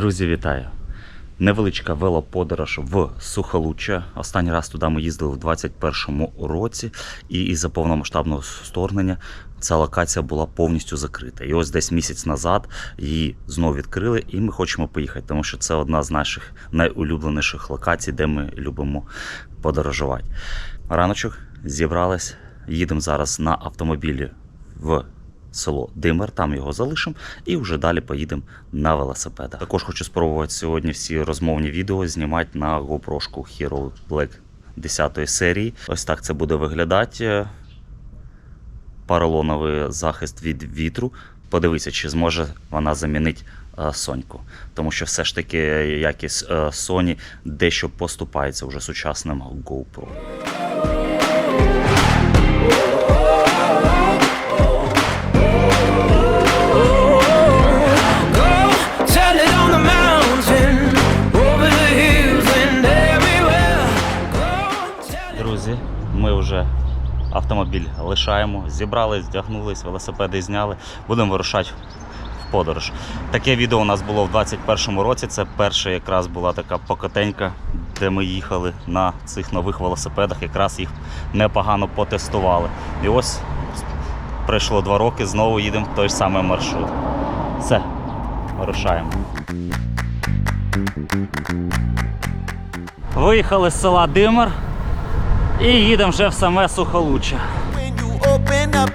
Друзі, вітаю! Невеличка велоподорож в Сухолуччя. Останній раз туди ми їздили в 2021 році, і із-за повномасштабного вторгнення ця локація була повністю закрита. І ось десь місяць назад її знову відкрили, і ми хочемо поїхати, тому що це одна з наших найулюбленіших локацій, де ми любимо подорожувати. Раночок зібрались, їдемо зараз на автомобілі в село Димер, там його залишимо і вже далі поїдемо на велосипедах. Також хочу спробувати сьогодні всі розмовні відео знімати на GoPro Hero Black 10 серії. Ось так це буде виглядати. Паралоновий захист від вітру. Подивися, чи зможе вона замінити е, Соньку. Тому що все ж таки якість е, Sony дещо поступається вже сучасним GoPro. Ми вже автомобіль лишаємо, зібрались, вдягнулись, велосипеди зняли. Будемо вирушати в подорож. Таке відео у нас було в 2021 році. Це перша якраз була така покатенька, де ми їхали на цих нових велосипедах. Якраз їх непогано потестували. І ось пройшло два роки, знову їдемо в той ж самий маршрут. Все, вирушаємо. Виїхали з села Димер і їдемо вже в саме Сухолуччя. when you open up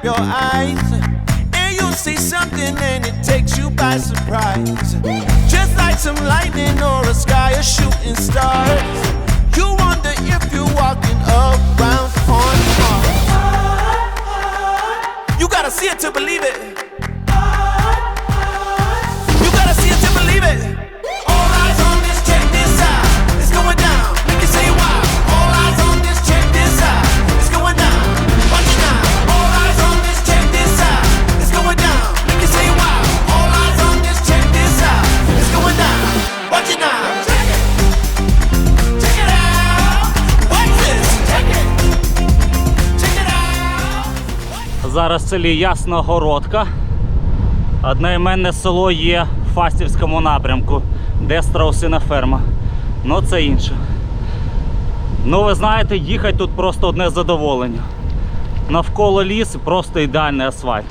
Зараз в селі Ясногородка. Одноіменне село є в Фастівському напрямку, де страусина ферма. Ну це інше. Ну, ви знаєте, їхати тут просто одне задоволення. Навколо ліс просто ідеальний асфальт.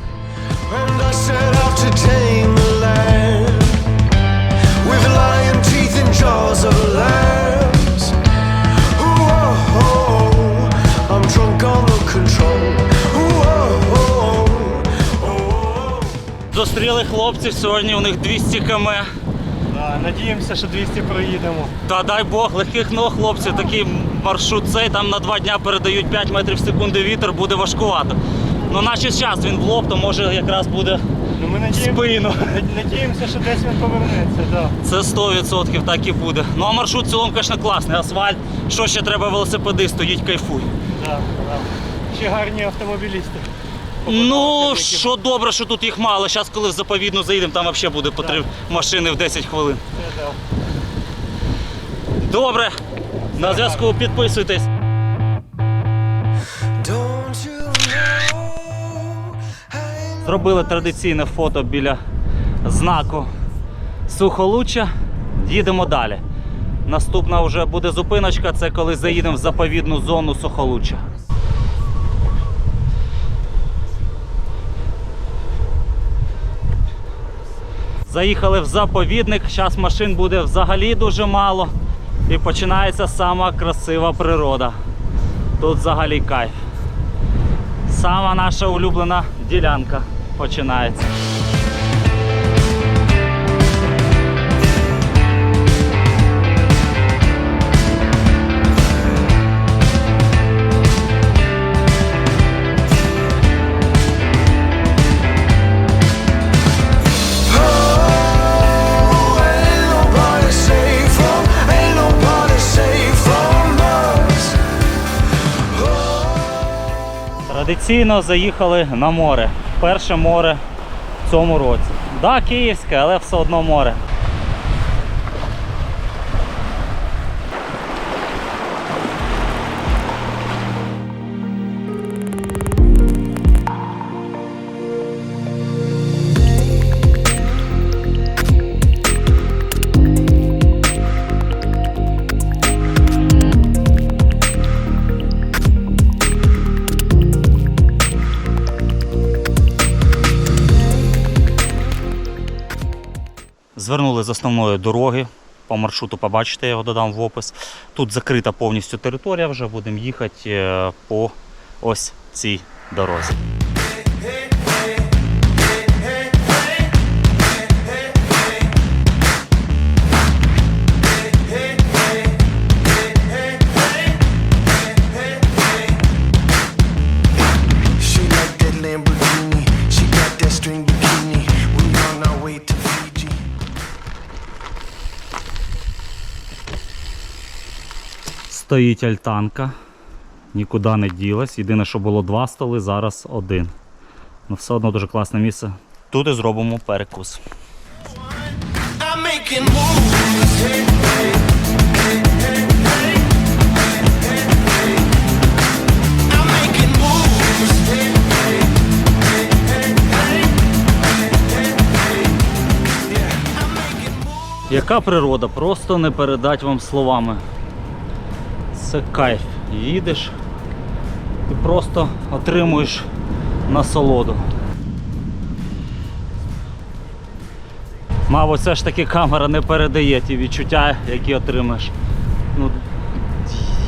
Jaws of lambs. Зустріли хлопців, сьогодні у них 200 км. Да, надіємося, що 200 проїдемо. Та дай Бог, легких ног, хлопці, такий маршрут цей, там на два дня передають 5 метрів в секунду вітер, буде важкувато. Ну, наче час він в лоб, то може якраз буде Ну, ми в надієм... спину. надіємося, що десь він повернеться. Да. Це 100% так і буде. Ну а маршрут в цілому, звісно, класний. Асфальт. Що ще треба велосипедисту, їдь кайфуй. Да, да. Ще гарні автомобілісти. Ну, що добре, що тут їх мало. Зараз, коли в заповідну заїдемо, там взагалі буде по три машини в 10 хвилин. Добре. На зв'язку підписуйтесь. Зробили традиційне фото біля знаку Сухолуччя. Їдемо далі. Наступна вже буде зупиночка, це коли заїдемо в заповідну зону Сухолуччя. Заїхали в заповідник, зараз машин буде взагалі дуже мало. І починається сама красива природа. Тут взагалі кайф. Сама наша улюблена ділянка починається. Традиційно заїхали на море. Перше море в цьому році. Да, київське, але все одно море. Звернули з основної дороги. По маршруту побачите, я його додам в опис. Тут закрита повністю територія, вже будемо їхати е, по ось цій дорозі. Стоїть альтанка, нікуди не ділась. Єдине, що було два столи, зараз один. Ну, все одно дуже класне місце. Тут і зробимо перекус. Яка природа? Просто не передать вам словами. Це кайф. Їдеш і просто отримуєш насолоду. Мабуть, все ж таки камера не передає ті відчуття, які отримаєш. Ну,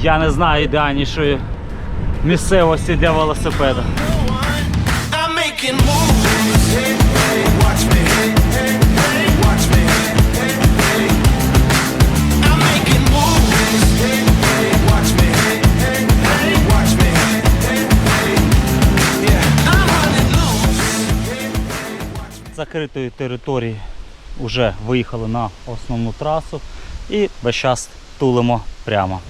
я не знаю ідеальнішої місцевості для велосипеда. Закритої території вже виїхали на основну трасу і весь час тулимо прямо.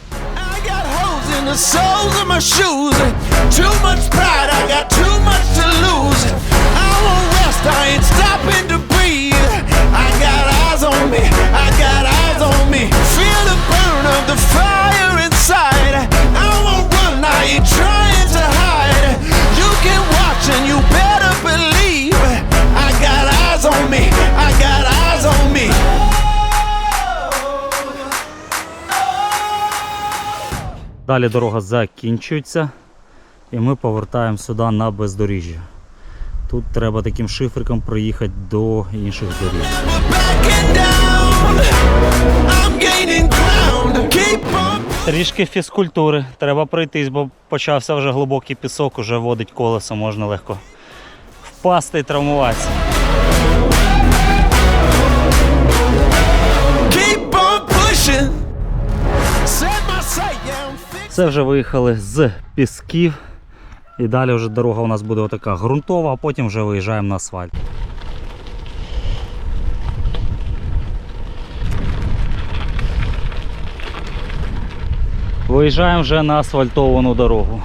Далі дорога закінчується і ми повертаємо сюди на бездоріжжя. Тут треба таким шифриком проїхати до інших доріг. Трішки фізкультури, треба пройтись, бо почався вже глибокий пісок, уже водить колесо, можна легко впасти і травмуватися. Це вже виїхали з пісків. І далі вже дорога у нас буде отака ґрунтова, а потім вже виїжджаємо на асфальт. Виїжджаємо вже на асфальтовану дорогу.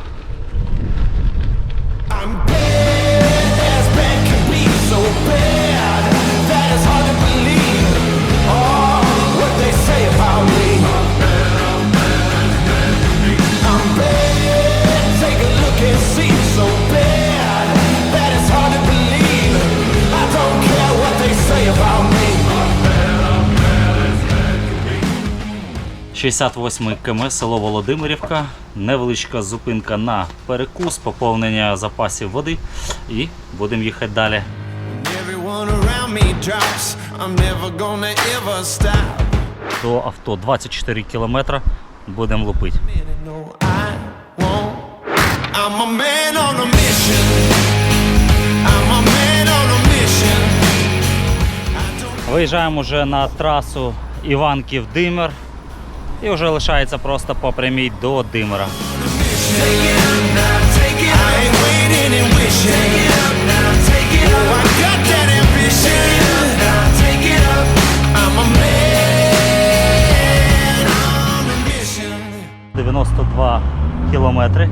68 км, село Володимирівка, невеличка зупинка на перекус, поповнення запасів води. І будемо їхати далі. До авто 24 км будемо лупити. Виїжджаємо вже на трасу Іванків-Димир. І вже лишається просто по прямій до. Oh, a mission. 92 кілометри.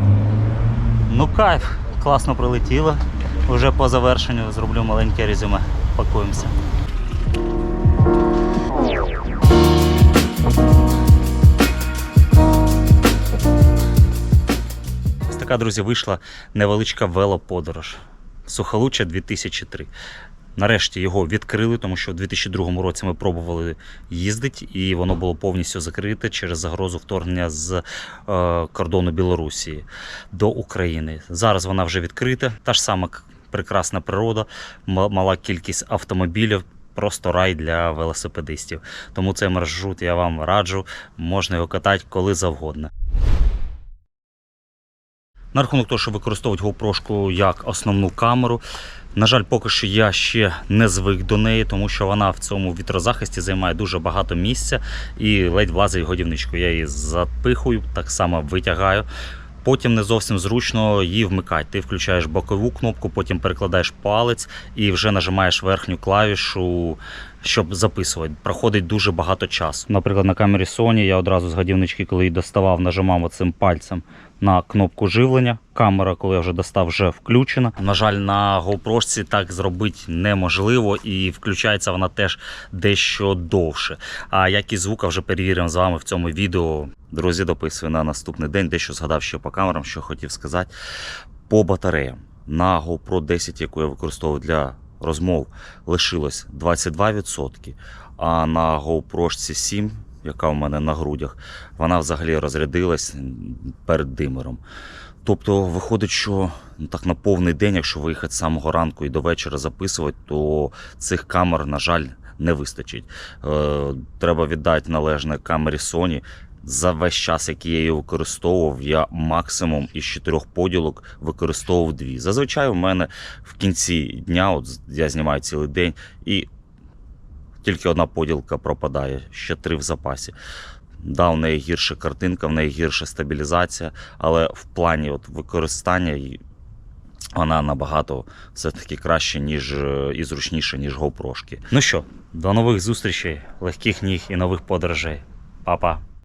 Ну кайф, класно прилетіло. Вже по завершенню зроблю маленьке резюме. Пакуємося. Така, друзі, вийшла невеличка велоподорож. Сухолуччя 2003. Нарешті його відкрили, тому що у 2002 році ми пробували їздити, і воно було повністю закрите через загрозу вторгнення з е, кордону Білорусі до України. Зараз вона вже відкрита. Та ж сама прекрасна природа, мала кількість автомобілів. просто рай для велосипедистів. Тому цей маршрут я вам раджу, можна його катати коли завгодно. На рахунок того, що використовують GoPro як основну камеру. На жаль, поки що я ще не звик до неї, тому що вона в цьому вітрозахисті займає дуже багато місця і ледь влазить годівничку. Я її запихую, так само витягаю. Потім не зовсім зручно її вмикати. Ти включаєш бокову кнопку, потім перекладаєш палець і вже нажимаєш верхню клавішу, щоб записувати. Проходить дуже багато часу. Наприклад, на камері Sony я одразу з годівнички, коли її доставав, нажимав оцим пальцем на кнопку живлення. Камера, коли я вже достав, вже включена. На жаль, на GoPro так зробити неможливо, і включається вона теж дещо довше. А якість звука вже перевіримо з вами в цьому відео. Друзі, дописую на наступний день, дещо згадав ще по камерам, що хотів сказати. По батареям на GoPro 10, яку я використовую для розмов, лишилось 22%, а на GoPro 7, яка у мене на грудях, вона взагалі розрядилась перед димером. Тобто виходить, що ну, так на повний день, якщо виїхати з самого ранку і до вечора записувати, то цих камер, на жаль, не вистачить. Е, треба віддати належне камері Sony. За весь час, який я її використовував, я максимум із чотирьох поділок використовував дві. Зазвичай у мене в кінці дня, от я знімаю цілий день, і тільки одна поділка пропадає, ще три в запасі. Да, в неї гірша картинка, в неї гірша стабілізація, але в плані от використання вона набагато все-таки краще, ніж е, і зручніше, ніж GoPro. Ну що, до нових зустрічей, легких ніг і нових подорожей. Па-па!